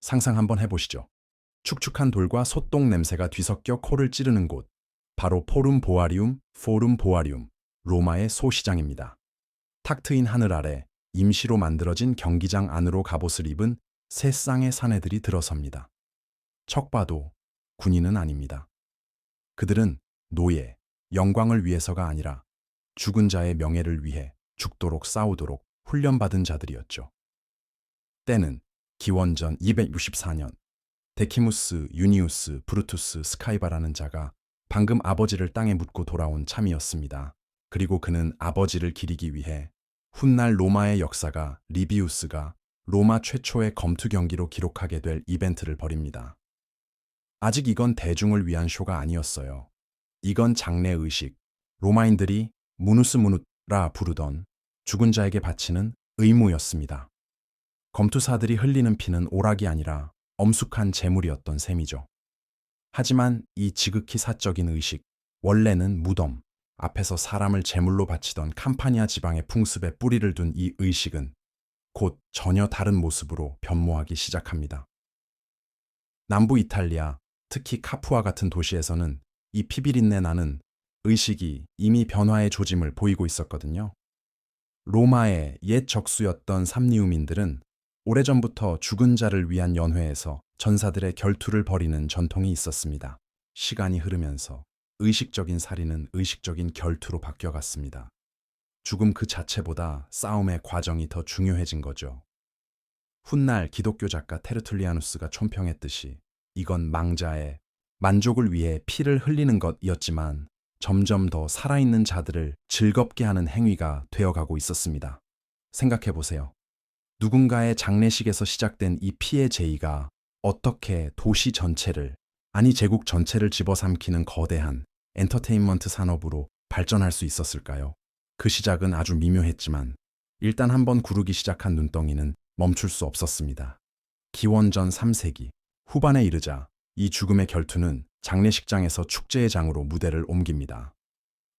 상상 한번 해보시죠. 축축한 돌과 소똥 냄새가 뒤섞여 코를 찌르는 곳. 바로 포룸 보아리움, 포룸 보아리움, 로마의 소시장입니다. 탁 트인 하늘 아래 임시로 만들어진 경기장 안으로 갑옷을 입은 세 쌍의 사내들이 들어섭니다. 척 봐도 군인은 아닙니다. 그들은 노예, 영광을 위해서가 아니라 죽은 자의 명예를 위해 죽도록 싸우도록 훈련받은 자들이었죠. 때는 기원전 264년 데키무스 유니우스 브루투스 스카이바라는 자가 방금 아버지를 땅에 묻고 돌아온 참이었습니다. 그리고 그는 아버지를 기리기 위해 훗날 로마의 역사가 리비우스가 로마 최초의 검투 경기로 기록하게 될 이벤트를 벌입니다. 아직 이건 대중을 위한 쇼가 아니었어요. 이건 장례 의식, 로마인들이 무누스 무누라 부르던 죽은 자에게 바치는 의무였습니다. 검투사들이 흘리는 피는 오락이 아니라 엄숙한 재물이었던 셈이죠. 하지만 이 지극히 사적인 의식, 원래는 무덤, 앞에서 사람을 제물로 바치던 캄파니아 지방의 풍습에 뿌리를 둔 이 의식은 곧 전혀 다른 모습으로 변모하기 시작합니다. 남부 이탈리아, 특히 카푸아 같은 도시에서는 이 피비린내 나는 의식이 이미 변화의 조짐을 보이고 있었거든요. 로마의 옛 적수였던 삼리우민들은 오래전부터 죽은 자를 위한 연회에서 전사들의 결투를 벌이는 전통이 있었습니다. 시간이 흐르면서 의식적인 살인은 의식적인 결투로 바뀌어갔습니다. 죽음 그 자체보다 싸움의 과정이 더 중요해진 거죠. 훗날 기독교 작가 테르툴리아누스가 촌평했듯이 이건 망자의 만족을 위해 피를 흘리는 것이었지만 점점 더 살아있는 자들을 즐겁게 하는 행위가 되어가고 있었습니다. 생각해 보세요. 누군가의 장례식에서 시작된 이 피의 제의가 어떻게 도시 전체를, 아니 제국 전체를 집어삼키는 거대한 엔터테인먼트 산업으로 발전할 수 있었을까요? 그 시작은 아주 미묘했지만 일단 한번 구르기 시작한 눈덩이는 멈출 수 없었습니다. 기원전 3세기 후반에 이르자 이 죽음의 결투는 장례식장에서 축제의 장으로 무대를 옮깁니다.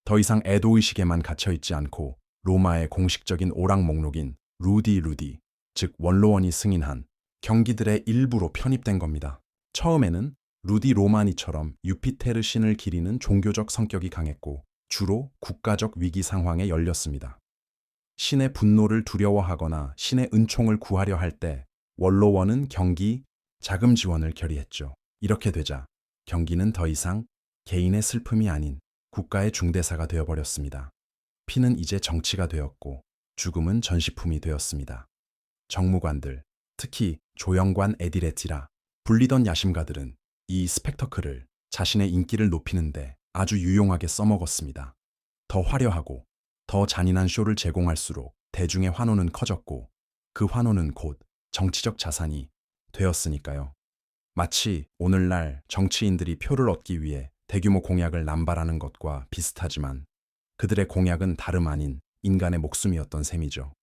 더 이상 애도의식에만 갇혀 있지 않고 로마의 공식적인 오락 목록인 루디 루디, 즉 원로원이 승인한 경기들의 일부로 편입된 겁니다. 처음에는 루디 로마니처럼 유피테르 신을 기리는 종교적 성격이 강했고 주로 국가적 위기 상황에 열렸습니다. 신의 분노를 두려워하거나 신의 은총을 구하려 할 때 원로원은 경기 자금 지원을 결의했죠. 이렇게 되자 경기는 더 이상 개인의 슬픔이 아닌 국가의 중대사가 되어버렸습니다. 피는 이제 정치가 되었고 죽음은 전시품이 되었습니다. 정무관들, 특히 조영관 에디레티라 불리던 야심가들은 이 스펙터클을 자신의 인기를 높이는데 아주 유용하게 써먹었습니다. 더 화려하고 더 잔인한 쇼를 제공할수록 대중의 환호는 커졌고 그 환호는 곧 정치적 자산이 되었으니까요. 마치 오늘날 정치인들이 표를 얻기 위해 대규모 공약을 남발하는 것과 비슷하지만 그들의 공약은 다름 아닌 인간의 목숨이었던 셈이죠.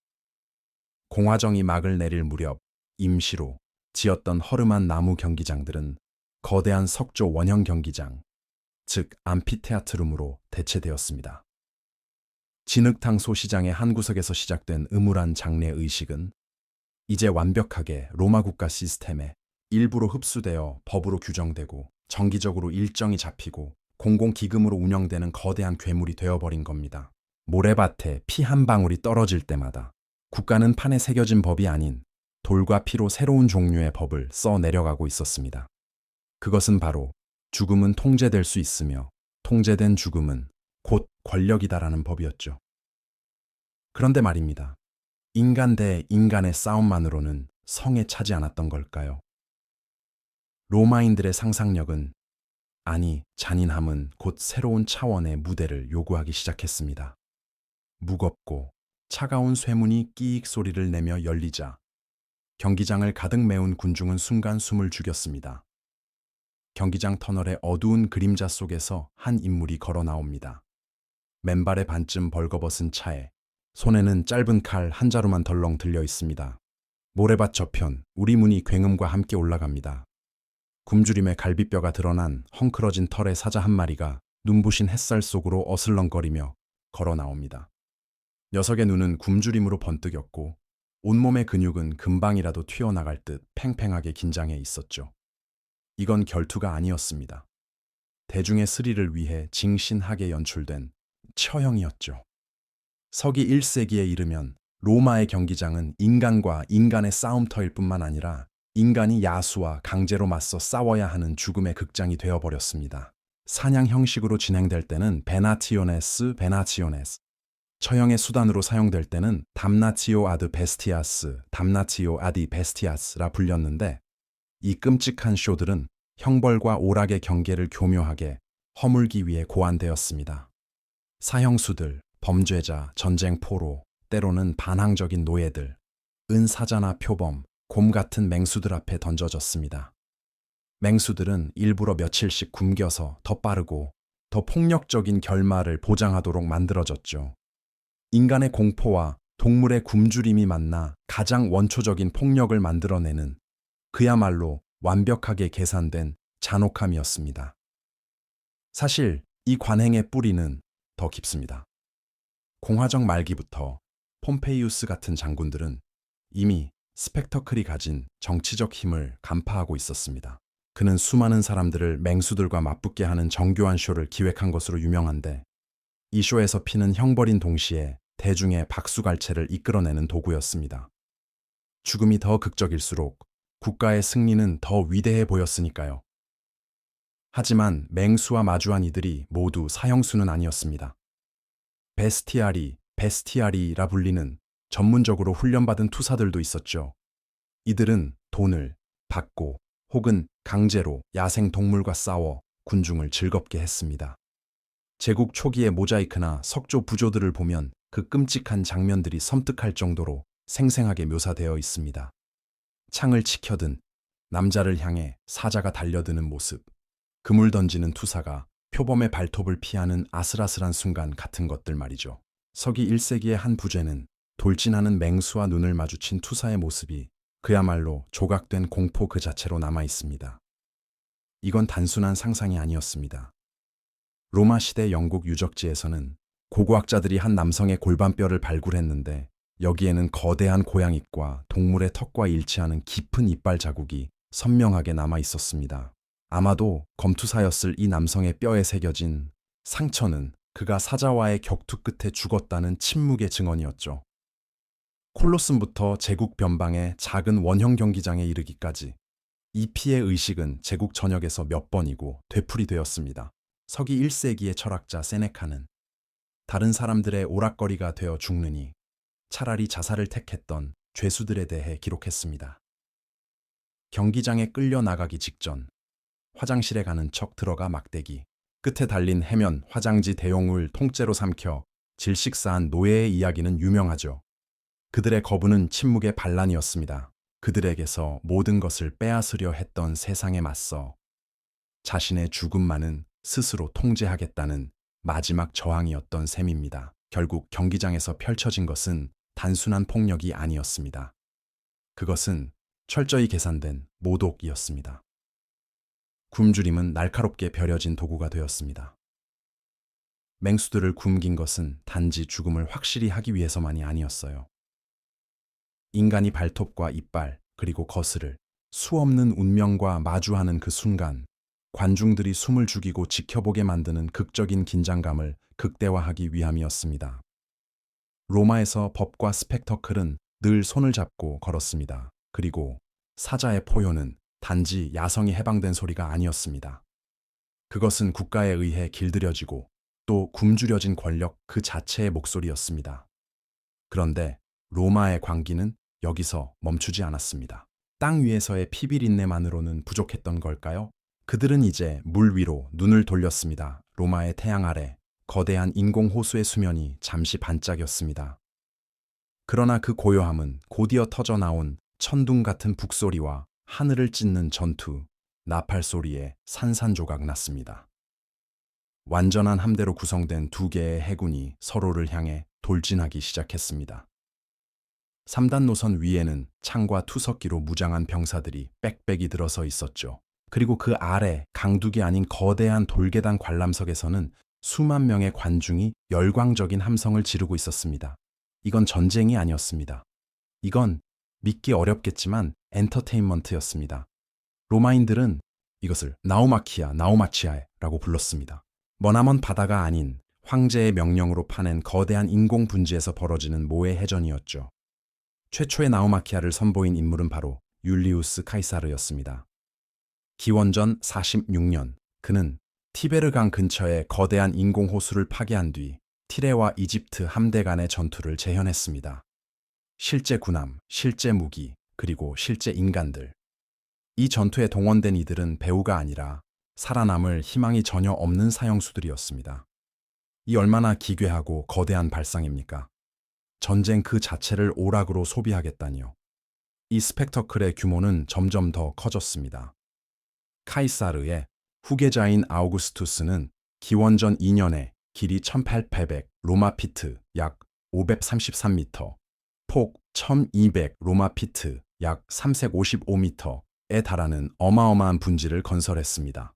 공화정이 막을 내릴 무렵 임시로 지었던 허름한 나무 경기장들은 거대한 석조 원형 경기장, 즉 암피테아트룸으로 대체되었습니다. 진흙탕 소시장의 한 구석에서 시작된 음울한 장례 의식은 이제 완벽하게 로마 국가 시스템에 일부로 흡수되어 법으로 규정되고 정기적으로 일정이 잡히고 공공기금으로 운영되는 거대한 괴물이 되어버린 겁니다. 모래밭에 피 한 방울이 떨어질 때마다 국가는 판에 새겨진 법이 아닌 돌과 피로 새로운 종류의 법을 써 내려가고 있었습니다. 그것은 바로 죽음은 통제될 수 있으며 통제된 죽음은 곧 권력이다라는 법이었죠. 그런데 말입니다. 인간 대 인간의 싸움만으로는 성에 차지 않았던 걸까요? 로마인들의 상상력은 아니 잔인함은 곧 새로운 차원의 무대를 요구하기 시작했습니다. 무겁고 차가운 쇠문이 끼익 소리를 내며 열리자 경기장을 가득 메운 군중은 순간 숨을 죽였습니다. 경기장 터널의 어두운 그림자 속에서 한 인물이 걸어 나옵니다. 맨발의 반쯤 벌거벗은 차에 손에는 짧은 칼 한 자루만 덜렁 들려 있습니다. 모래밭 저편 우리 문이 굉음과 함께 올라갑니다. 굶주림에 갈비뼈가 드러난 헝클어진 털의 사자 한 마리가 눈부신 햇살 속으로 어슬렁거리며 걸어 나옵니다. 녀석의 눈은 굶주림으로 번뜩였고 온몸의 근육은 금방이라도 튀어나갈 듯 팽팽하게 긴장해 있었죠. 이건 결투가 아니었습니다. 대중의 스릴을 위해 징신하게 연출된 처형이었죠. 서기 1세기에 이르면 로마의 경기장은 인간과 인간의 싸움터일 뿐만 아니라 인간이 야수와 강제로 맞서 싸워야 하는 죽음의 극장이 되어버렸습니다. 사냥 형식으로 진행될 때는 베나티오네스, 베나티오네스. 처형의 수단으로 사용될 때는 담나티오 아드 베스티아스, 담나티오 아디 베스티아스라 불렸는데 이 끔찍한 쇼들은 형벌과 오락의 경계를 교묘하게 허물기 위해 고안되었습니다. 사형수들, 범죄자, 전쟁 포로, 때로는 반항적인 노예들, 은사자나 표범, 곰 같은 맹수들 앞에 던져졌습니다. 맹수들은 일부러 며칠씩 굶겨서 더 빠르고 더 폭력적인 결말을 보장하도록 만들어졌죠. 인간의 공포와 동물의 굶주림이 만나 가장 원초적인 폭력을 만들어내는 그야말로 완벽하게 계산된 잔혹함이었습니다. 사실 이 관행의 뿌리는 더 깊습니다. 공화정 말기부터 폼페이우스 같은 장군들은 이미 스펙터클이 가진 정치적 힘을 간파하고 있었습니다. 그는 수많은 사람들을 맹수들과 맞붙게 하는 정교한 쇼를 기획한 것으로 유명한데 이 쇼에서 피는 형벌인 동시에 대중의 박수갈채를 이끌어내는 도구였습니다. 죽음이 더 극적일수록 국가의 승리는 더 위대해 보였으니까요. 하지만 맹수와 마주한 이들이 모두 사형수는 아니었습니다. 베스티아리, 베스티아리라 불리는 전문적으로 훈련받은 투사들도 있었죠. 이들은 돈을 받고 혹은 강제로 야생 동물과 싸워 군중을 즐겁게 했습니다. 제국 초기의 모자이크나 석조 부조들을 보면 그 끔찍한 장면들이 섬뜩할 정도로 생생하게 묘사되어 있습니다. 창을 치켜든 남자를 향해 사자가 달려드는 모습, 그물 던지는 투사가 표범의 발톱을 피하는 아슬아슬한 순간 같은 것들 말이죠. 서기 1세기의 한 부제는 돌진하는 맹수와 눈을 마주친 투사의 모습이 그야말로 조각된 공포 그 자체로 남아 있습니다. 이건 단순한 상상이 아니었습니다. 로마 시대 영국 유적지에서는 고고학자들이 한 남성의 골반뼈를 발굴했는데 여기에는 거대한 고양잇과 동물의 턱과 일치하는 깊은 이빨 자국이 선명하게 남아 있었습니다. 아마도 검투사였을 이 남성의 뼈에 새겨진 상처는 그가 사자와의 격투 끝에 죽었다는 침묵의 증언이었죠. 콜로슨부터 제국 변방의 작은 원형 경기장에 이르기까지 이 피의 의식은 제국 전역에서 몇 번이고 되풀이 되었습니다. 서기 1세기의 철학자 세네카는 다른 사람들의 오락거리가 되어 죽느니 차라리 자살을 택했던 죄수들에 대해 기록했습니다. 경기장에 끌려 나가기 직전 화장실에 가는 척 들어가 막대기, 끝에 달린 해면 화장지 대용을 통째로 삼켜 질식사한 노예의 이야기는 유명하죠. 그들의 거부는 침묵의 반란이었습니다. 그들에게서 모든 것을 빼앗으려 했던 세상에 맞서 자신의 죽음만은 스스로 통제하겠다는 마지막 저항이었던 셈입니다. 결국 경기장에서 펼쳐진 것은 단순한 폭력이 아니었습니다. 그것은 철저히 계산된 모독이었습니다. 굶주림은 날카롭게 벼려진 도구가 되었습니다. 맹수들을 굶긴 것은 단지 죽음을 확실히 하기 위해서만이 아니었어요. 인간이 발톱과 이빨, 그리고 거스를 수없는 운명과 마주하는 그 순간, 관중들이 숨을 죽이고 지켜보게 만드는 극적인 긴장감을 극대화하기 위함이었습니다. 로마에서 법과 스펙터클은 늘 손을 잡고 걸었습니다. 그리고 사자의 포효는 단지 야성이 해방된 소리가 아니었습니다. 그것은 국가에 의해 길들여지고 또 굶주려진 권력 그 자체의 목소리였습니다. 그런데 로마의 광기는 여기서 멈추지 않았습니다. 땅 위에서의 피비린내만으로는 부족했던 걸까요? 그들은 이제 물 위로 눈을 돌렸습니다. 로마의 태양 아래 거대한 인공 호수의 수면이 잠시 반짝였습니다. 그러나 그 고요함은 곧이어 터져 나온 천둥 같은 북소리와 하늘을 찢는 전투, 나팔 소리에 산산조각 났습니다. 완전한 함대로 구성된 두 개의 해군이 서로를 향해 돌진하기 시작했습니다. 3단 노선 위에는 창과 투석기로 무장한 병사들이 빽빽이 들어서 있었죠. 그리고 그 아래 강둑이 아닌 거대한 돌계단 관람석에서는 수만 명의 관중이 열광적인 함성을 지르고 있었습니다. 이건 전쟁이 아니었습니다. 이건 믿기 어렵겠지만 엔터테인먼트였습니다. 로마인들은 이것을 나우마키아, 나우마치아라고 불렀습니다. 머나먼 바다가 아닌 황제의 명령으로 파낸 거대한 인공 분지에서 벌어지는 모해 해전이었죠. 최초의 나우마키아를 선보인 인물은 바로 율리우스 카이사르였습니다. 기원전 46년 그는 티베르강 근처에 거대한 인공 호수를 파괴한 뒤 티레와 이집트 함대 간의 전투를 재현했습니다. 실제 군함, 실제 무기, 그리고 실제 인간들. 이 전투에 동원된 이들은 배우가 아니라 살아남을 희망이 전혀 없는 사형수들이었습니다. 이 얼마나 기괴하고 거대한 발상입니까? 전쟁 그 자체를 오락으로 소비하겠다니요. 이 스펙터클의 규모는 점점 더 커졌습니다. 카이사르의 후계자인 아우구스투스는 기원전 2년에 길이 1800 로마 피트 약 533m, 폭 1200 로마 피트 약 355m에 달하는 어마어마한 분지를 건설했습니다.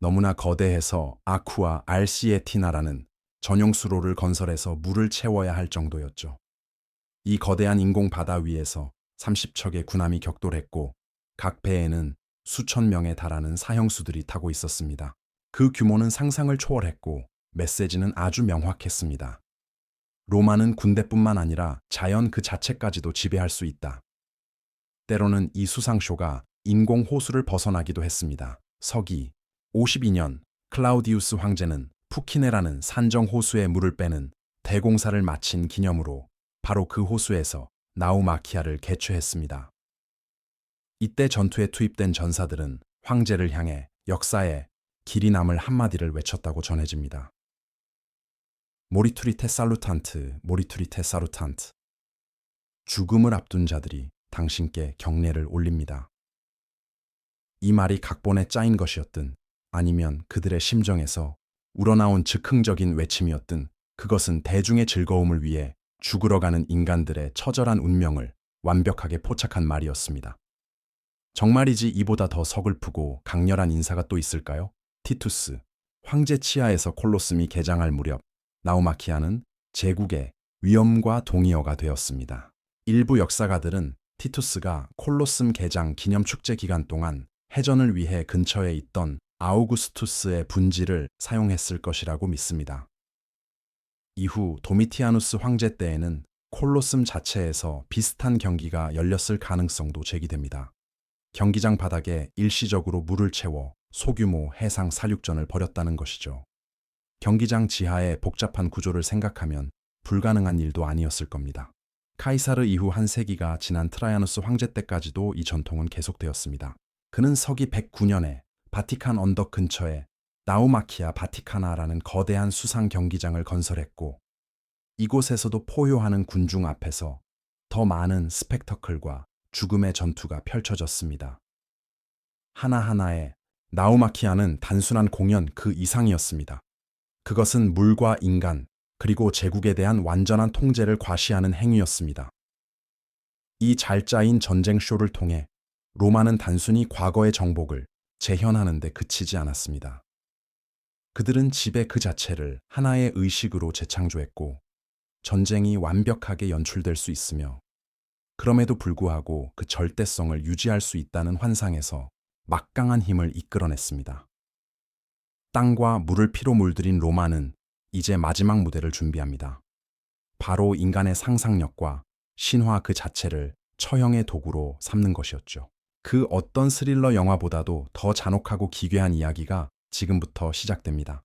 너무나 거대해서 아쿠아 알시에티나라는 전용 수로를 건설해서 물을 채워야 할 정도였죠. 이 거대한 인공 바다 위에서 30척의 군함이 격돌했고 각 배에는 수천 명에 달하는 사형수들이 타고 있었습니다. 그 규모는 상상을 초월했고 메시지는 아주 명확했습니다. 로마는 군대뿐만 아니라 자연 그 자체까지도 지배할 수 있다. 때로는 이 수상쇼가 인공 호수를 벗어나기도 했습니다. 서기 52년 클라우디우스 황제는 푸키네라는 산정 호수에 물을 빼는 대공사를 마친 기념으로 바로 그 호수에서 나우마키아를 개최했습니다. 이때 전투에 투입된 전사들은 황제를 향해 역사에 길이 남을 한마디를 외쳤다고 전해집니다. 모리투리 테 살루탄트, 모리투리 테 살루탄트. 죽음을 앞둔 자들이 당신께 경례를 올립니다. 이 말이 각본에 짜인 것이었든 아니면 그들의 심정에서 우러나온 즉흥적인 외침이었든 그것은 대중의 즐거움을 위해 죽으러 가는 인간들의 처절한 운명을 완벽하게 포착한 말이었습니다. 정말이지 이보다 더 서글프고 강렬한 인사가 또 있을까요? 티투스, 황제 치하에서 콜로스미 개장할 무렵 나우마키아는 제국의 위엄과 동의어가 되었습니다. 일부 역사가들은 티투스가 콜로슴 개장 기념 축제 기간 동안 해전을 위해 근처에 있던 아우구스투스의 분지를 사용했을 것이라고 믿습니다. 이후 도미티아누스 황제 때에는 콜로슴 자체에서 비슷한 경기가 열렸을 가능성도 제기됩니다. 경기장 바닥에 일시적으로 물을 채워 소규모 해상 사육전을 벌였다는 것이죠. 경기장 지하의 복잡한 구조를 생각하면 불가능한 일도 아니었을 겁니다. 카이사르 이후 한 세기가 지난 트라이아누스 황제 때까지도 이 전통은 계속되었습니다. 그는 서기 109년에 바티칸 언덕 근처에 나우마키아 바티카나라는 거대한 수상 경기장을 건설했고 이곳에서도 포효하는 군중 앞에서 더 많은 스펙터클과 죽음의 전투가 펼쳐졌습니다. 하나하나의 나우마키아는 단순한 공연 그 이상이었습니다. 그것은 물과 인간, 그리고 제국에 대한 완전한 통제를 과시하는 행위였습니다. 이 잘 짜인 전쟁 쇼를 통해 로마는 단순히 과거의 정복을 재현하는 데 그치지 않았습니다. 그들은 지배 그 자체를 하나의 의식으로 재창조했고 전쟁이 완벽하게 연출될 수 있으며 그럼에도 불구하고 그 절대성을 유지할 수 있다는 환상에서 막강한 힘을 이끌어냈습니다. 땅과 물을 피로 물들인 로마는 이제 마지막 무대를 준비합니다. 바로 인간의 상상력과 신화 그 자체를 처형의 도구로 삼는 것이었죠. 그 어떤 스릴러 영화보다도 더 잔혹하고 기괴한 이야기가 지금부터 시작됩니다.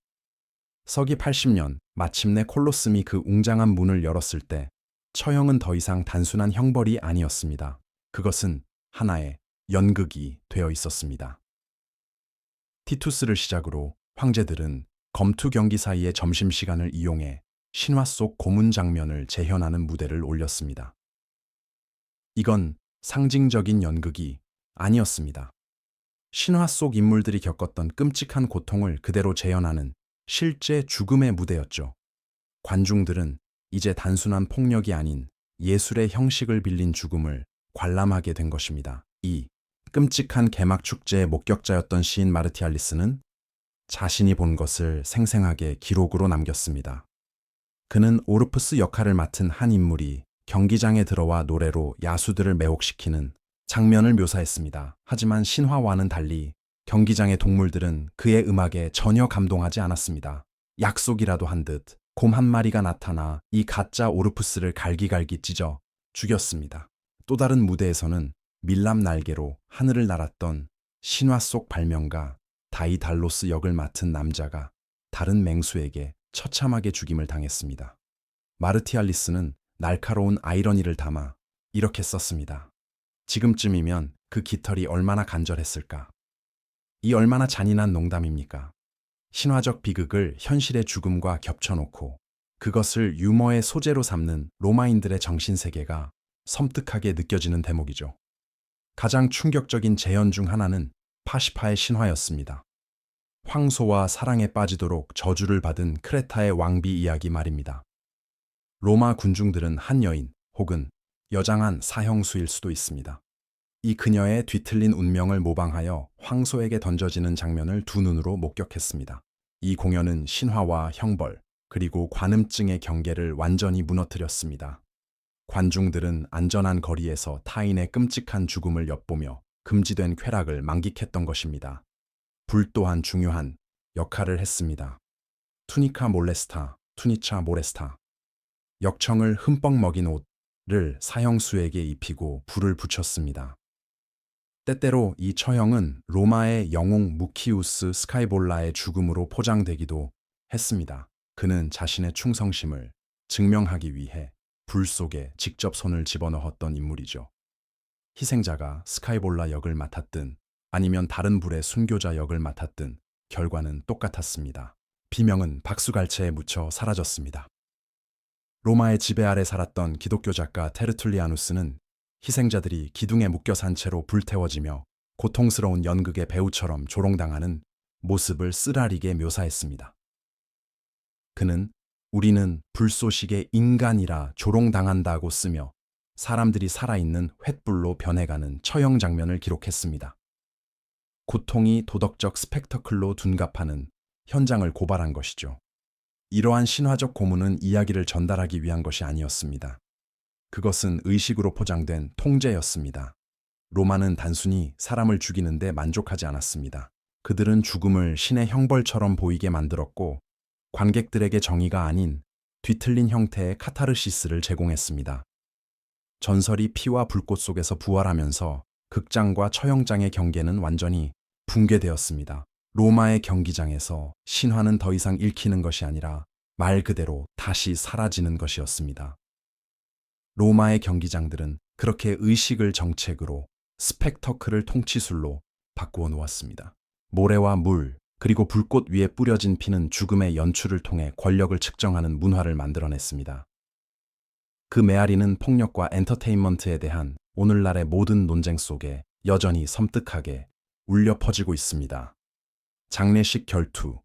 서기 80년 마침내 콜로스미 그 웅장한 문을 열었을 때 처형은 더 이상 단순한 형벌이 아니었습니다. 그것은 하나의 연극이 되어 있었습니다. 티투스를 시작으로 황제들은 검투 경기 사이의 점심시간을 이용해 신화 속 고문 장면을 재현하는 무대를 올렸습니다. 이건 상징적인 연극이 아니었습니다. 신화 속 인물들이 겪었던 끔찍한 고통을 그대로 재현하는 실제 죽음의 무대였죠. 관중들은 이제 단순한 폭력이 아닌 예술의 형식을 빌린 죽음을 관람하게 된 것입니다. 이 끔찍한 개막 축제의 목격자였던 시인 마르티알리스는 자신이 본 것을 생생하게 기록으로 남겼습니다. 그는 오르프스 역할을 맡은 한 인물이 경기장에 들어와 노래로 야수들을 매혹시키는 장면을 묘사했습니다. 하지만 신화와는 달리 경기장의 동물들은 그의 음악에 전혀 감동하지 않았습니다. 약속이라도 한 듯 곰 한 마리가 나타나 이 가짜 오르푸스를 갈기갈기 찢어 죽였습니다. 또 다른 무대에서는 밀랍 날개로 하늘을 날았던 신화 속 발명가 다이달로스 역을 맡은 남자가 다른 맹수에게 처참하게 죽임을 당했습니다. 마르티알리스는 날카로운 아이러니를 담아 이렇게 썼습니다. 지금쯤이면 그 깃털이 얼마나 간절했을까? 이 얼마나 잔인한 농담입니까? 신화적 비극을 현실의 죽음과 겹쳐놓고 그것을 유머의 소재로 삼는 로마인들의 정신세계가 섬뜩하게 느껴지는 대목이죠. 가장 충격적인 재현 중 하나는 파시파의 신화였습니다. 황소와 사랑에 빠지도록 저주를 받은 크레타의 왕비 이야기 말입니다. 로마 군중들은 한 여인 혹은 여장한 사형수일 수도 있습니다. 이 그녀의 뒤틀린 운명을 모방하여 황소에게 던져지는 장면을 두 눈으로 목격했습니다. 이 공연은 신화와 형벌, 그리고 관음증의 경계를 완전히 무너뜨렸습니다. 관중들은 안전한 거리에서 타인의 끔찍한 죽음을 엿보며 금지된 쾌락을 만끽했던 것입니다. 불 또한 중요한 역할을 했습니다. 투니카 몰레스타, 투니차 모레스타. 역청을 흠뻑 먹인 옷을 사형수에게 입히고 불을 붙였습니다. 때때로 이 처형은 로마의 영웅 무키우스 스카이볼라의 죽음으로 포장되기도 했습니다. 그는 자신의 충성심을 증명하기 위해 불 속에 직접 손을 집어넣었던 인물이죠. 희생자가 스카이볼라 역을 맡았든 아니면 다른 불의 순교자 역을 맡았든 결과는 똑같았습니다. 비명은 박수갈채에 묻혀 사라졌습니다. 로마의 지배 아래 살았던 기독교 작가 테르툴리아누스는 희생자들이 기둥에 묶여 산 채로 불태워지며 고통스러운 연극의 배우처럼 조롱당하는 모습을 쓰라리게 묘사했습니다. 그는 우리는 불쏘시개 인간이라 조롱당한다고 쓰며 사람들이 살아있는 횃불로 변해가는 처형 장면을 기록했습니다. 고통이 도덕적 스펙터클로 둔갑하는 현장을 고발한 것이죠. 이러한 신화적 고문은 이야기를 전달하기 위한 것이 아니었습니다. 그것은 의식으로 포장된 통제였습니다. 로마는 단순히 사람을 죽이는데 만족하지 않았습니다. 그들은 죽음을 신의 형벌처럼 보이게 만들었고 관객들에게 정의가 아닌 뒤틀린 형태의 카타르시스를 제공했습니다. 전설이 피와 불꽃 속에서 부활하면서 극장과 처형장의 경계는 완전히 붕괴되었습니다. 로마의 경기장에서 신화는 더 이상 읽히는 것이 아니라 말 그대로 다시 사라지는 것이었습니다. 로마의 경기장들은 그렇게 의식을 정책으로 스펙터클을 통치술로 바꾸어 놓았습니다. 모래와 물, 그리고 불꽃 위에 뿌려진 피는 죽음의 연출을 통해 권력을 측정하는 문화를 만들어냈습니다. 그 메아리는 폭력과 엔터테인먼트에 대한 오늘날의 모든 논쟁 속에 여전히 섬뜩하게 울려 퍼지고 있습니다. 장례식 결투,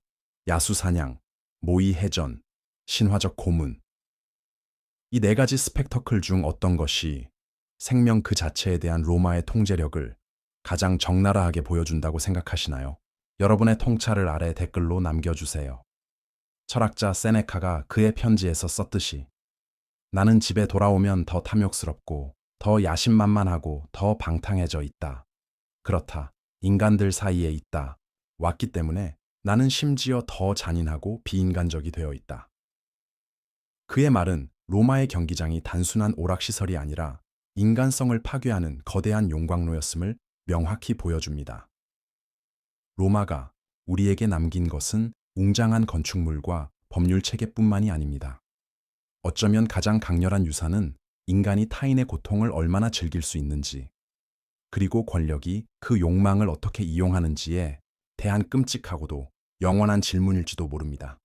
야수 사냥, 모의 해전, 신화적 고문. 이 네 가지 스펙터클 중 어떤 것이 생명 그 자체에 대한 로마의 통제력을 가장 적나라하게 보여준다고 생각하시나요? 여러분의 통찰을 아래 댓글로 남겨주세요. 철학자 세네카가 그의 편지에서 썼듯이 나는 집에 돌아오면 더 탐욕스럽고 더 야심만만하고 더 방탕해져 있다. 그렇다. 인간들 사이에 있다. 왔기 때문에 나는 심지어 더 잔인하고 비인간적이 되어 있다. 그의 말은 로마의 경기장이 단순한 오락시설이 아니라 인간성을 파괴하는 거대한 용광로였음을 명확히 보여줍니다. 로마가 우리에게 남긴 것은 웅장한 건축물과 법률 체계뿐만이 아닙니다. 어쩌면 가장 강렬한 유산은 인간이 타인의 고통을 얼마나 즐길 수 있는지, 그리고 권력이 그 욕망을 어떻게 이용하는지에 대한 끔찍하고도 영원한 질문일지도 모릅니다.